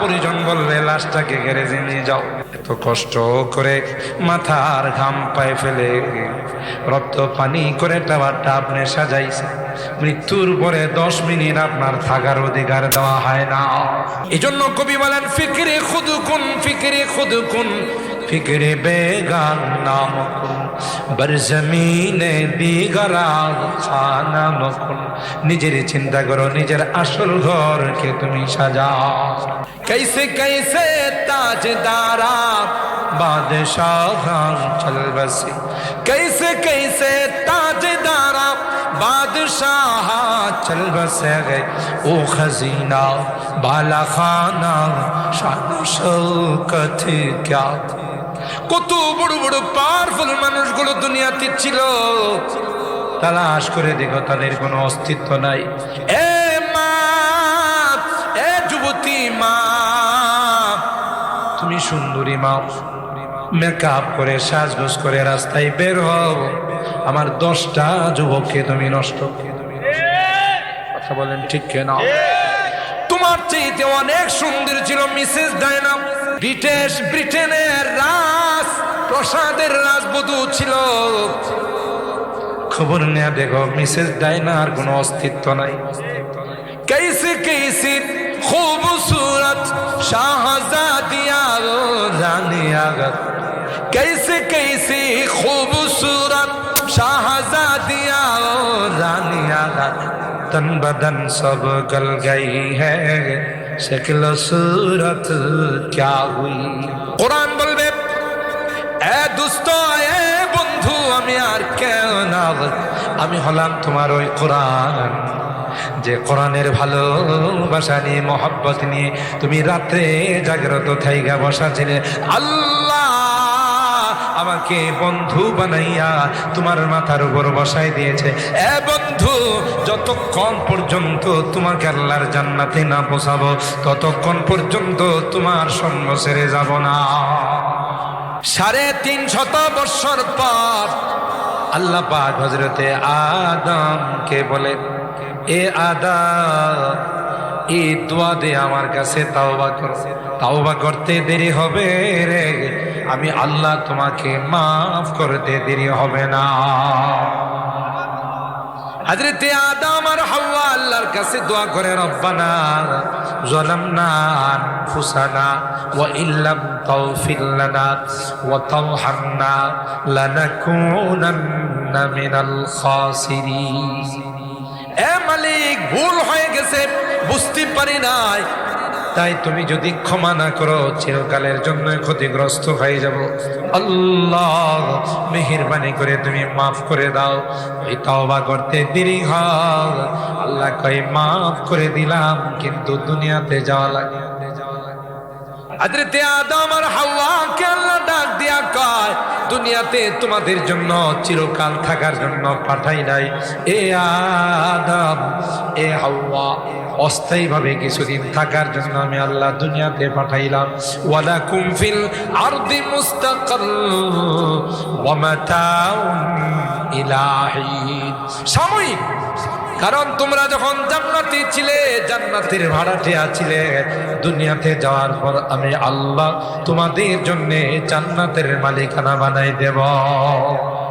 পরিজন বলবে, লাশটাকে গ্যারেজে নিয়ে যাও। এত কষ্ট করে মাথার ঘাম পায়ে ফেলে রক্ত পানি করে টাওয়ারটা আপনি সাজাইছে। মৃত্যুর পরে দশ মিনিট আপনার থাকার অধিকার দেওয়া হয় না। এই জন্য কবি বলেন, ফিকিরে খুদুকুন ফিকিরে খুদুকুন। ফিকিরে বেগান নাম কুন বরজমিনে দিগরা খানা মকুন নিজের চিন্তা করো নিজের আসল ঘরকে তুমি সাজাও कैसे कैसे ताजदारा बादशाह चल बसी कैसे कैसे ताजदारा बादशाह चल बसे गए ओ खजीना बाला खाना शान शौकत क्या কত বড় বড় পাওয়ারফুল মানুষগুলো দুনিয়াতে ছিল। তালাশ করে দেখো তাদের কোনো অস্তিত্ব নাই। এ মা এ যুবতী মা তুমি সুন্দরী মা মেকআপ করে সাজগোজ করে রাস্তায় বের হও। আমার দশটা যুবককে তুমি নষ্ট কথা বলেন ঠিক কেনা? তোমার চাইতে অনেক সুন্দর ছিল মিসেস ডায়না ব্রিটিশ ব্রিটেনের রাজ প্রসাদের রাজবধূ ছিল খবর নেয়া দেখো মিসেস ডায়নার কোনো অস্তিত্ব নাই कैसे कैसे खूबसूरत शाहजादिया रानी आगत कैसे कैसे खूबसूरत शाहजादिया रानी आगत तन बदन सब गल गई है সেকেল সুরত ক্যা হুই? কোরআন বলবে, এ দুস্ত এ বন্ধু, আমি আর কেন আমি হলাম তোমার ওই কোরআন। যে কোরআনের ভালোবাসা নিয়ে, মহব্বত নিয়ে তুমি রাত্রে জাগ্রত থাইগা বসা ছিলে। আল্লাহ আমাকে বন্ধু বানাইয়া তোমার মাথার উপর বসাই দিয়েছে। এ বন্ধু, যতক্ষণ পর্যন্ত তোমাকে আল্লাহর জান্নাতে না পোষাবো ততক্ষণ পর্যন্ত তোমার সঙ্গ ছেড়ে যাব না। সাড়ে তিন শত বৎসর পর আল্লাহ পাক হজরতে আদমকে বলেন, এ আদা এই দোয়া দে আমার কাছে, তাওবা কর। তাওবা করতে দেরি হবে রে। আমি আল্লাহ তোমাকে মাফ করতে দেরি হবে না। হজরতে আদম আর হাওয়া আল্লাহর কাছে দোয়া করে, রব্বানা ইল্লাম এ মালিক হয়ে গেছে, বুঝতে পারি নাই। তাই তুমি যদি ক্ষমা না করো, চিরকালের জন্য ক্ষতিগ্রস্ত হয়ে যাব। আল্লাহ, মেহরবানি করে তুমি মাফ করে দাও। ওই তাওবা করতে দেরি হয়। আল্লাহ কয়ে, মাফ করে দিলাম, কিন্তু দুনিয়াতে যাওয়া লাগে হজরতে আদম আর হাওয়াকে আল্লাহ ডাক দিয়া কয়, দুনিয়াতে তোমাদের জন্য চিরকাল থাকার জন্য পাঠাই নাই। এ আদম, এ হাওয়া, অস্থায়ীভাবে কিছুদিন থাকার জন্য আমি আল্লাহ দুনিয়াতে পাঠাইলাম। ওয়ালা কুমফিল আরদি মুস্তাকার ওয়া মাতাউন ইলাহিন সাময়িক। কারণ তোমরা যখন জান্নাতি ছিলে, জান্নাতের ভাড়াটে আছিলে দুনিয়াতে যাওয়ার পর আমি আল্লাহ তোমাদের জন্যে জান্নাতের মালিকানা বানাই দেব।